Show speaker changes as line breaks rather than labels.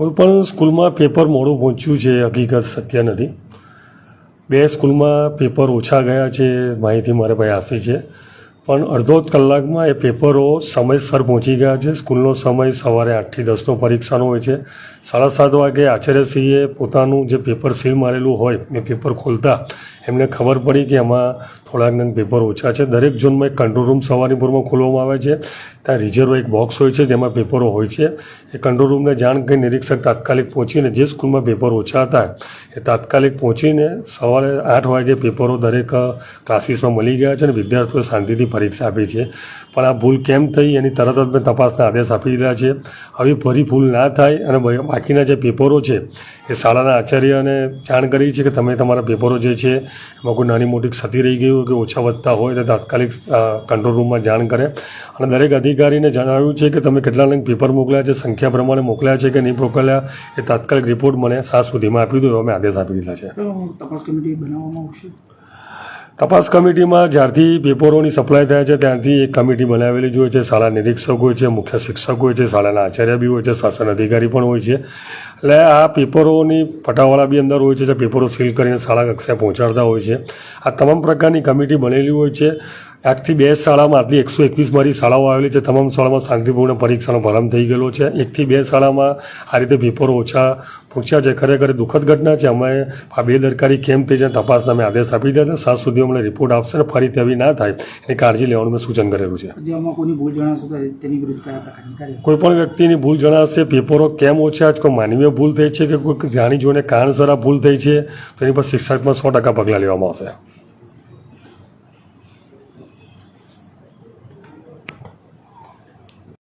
કોઈ પણ સ્કૂલમાં પેપર મોડું પહોંચ્યું છે, હકીકત સત્ય નથી. બે સ્કૂલમાં પેપર ઓછા ગયા છે, માહિતી મારે પાસે છે. પણ અડધો જ કલાકમાં એ પેપરો સમયસર પહોંચી ગયા છે. સ્કૂલનો સમય સવારે આઠથી દસનો પરીક્ષાનો હોય છે. સાડા સાત વાગે આચાર્યશ્રીએ પોતાનું જે પેપર સીલ મારેલું હોય, એ પેપર ખોલતા એમને ખબર પડી કે એમાં થોડાક નંગ પેપર ઓછા છે. દરેક ઝોનમાં એક કંટ્રોલ રૂમ સવારની પૂરમાં ખોલવામાં આવે છે. ત્યાં રિઝર્વ એક બોક્સ હોય છે, જેમાં પેપરો હોય છે. એ કંટ્રોલ રૂમને જાણ કરી નિરીક્ષક તાત્કાલિક પહોંચીને જે સ્કૂલમાં પેપર ઓછા હતા, એ તાત્કાલિક પહોંચીને સવારે આઠ વાગે પેપરો દરેક ક્લાસીસમાં મળી ગયા છે અને વિદ્યાર્થીઓએ શાંતિથી પરીક્ષા આપી છે. પણ આ ભૂલ કેમ થઈ એની તરત જ મેં તપાસના આદેશ આપી દીધા છે. હવે ફરી ભૂલ ના થાય અને બાકીના જે પેપરો છે, એ શાળાના આચાર્યને જાણ કરી છે કે તમે તમારા પેપરો જે છે એમાં કોઈ નાની મોટી ક્ષતિ રહી ગઈ હોય કે ઓછા વધતા હોય તો તાત્કાલિક કંટ્રોલ રૂમમાં જાણ કરે. અને દરેક અધિકારીને જણાવ્યું છે કે તમે કેટલા લઈને પેપર મોકલ્યા છે, સંખ્યા પ્રમાણે મોકલ્યા છે કે નહીં મોકલ્યા, એ તાત્કાલિક રિપોર્ટ મને સાત સુધીમાં આપી દો અમે આદેશ આપી દીધા છે.
તપાસ કમિટી બનાવવામાં આવશે?
તપાસ કમિટીમાં જ્યારથી પેપરોની સપ્લાય થાય છે, ત્યારથી એક કમિટી બનાવેલી હોય છે. શાળા નિરીક્ષક હોય છે, મુખ્ય શિક્ષક હોય છે, શાળાના આચાર્ય બી હોય છે, શાસન અધિકારી પણ હોય છે. એટલે આ પેપરોની પટાવાળા બી અંદર હોય છે, જે પેપરો સીલ કરીને શાળા કક્ષાએ પહોંચાડતા હોય છે. આ તમામ પ્રકારની કમિટી બનેલી હોય છે. આજથી બે શાળામાં આટલી એકસો એકવીસ મારી શાળાઓ આવેલી છે. તમામ શાળામાં શાંતિપૂર્ણ પરીક્ષાનો પ્રારંભ થઈ ગયેલો છે. એકથી બે શાળામાં આ રીતે પેપરો ઓછા પૂછ્યા છે. ખરેખર દુઃખદ ઘટના છે. અમે આ બેદરકારી કેમ થઈ છે તપાસના અમે આદેશ આપી દીધા છે. સાત સુધી અમને રિપોર્ટ આપશે અને ફરી તેવી ના થાય એની કાળજી લેવાનું મેં સૂચન કરેલું છે. કોઈ પણ વ્યક્તિની ભૂલ જણાશે પેપરો કેમ ઓછા કોઈ માનવીય ભૂલ થઈ છે કે કોઈ જાણી જોઈને કારણસર ભૂલ થઈ છે તો એની પર શિક્ષાત્મક સો ટકા પગલાં લેવામાં આવશે.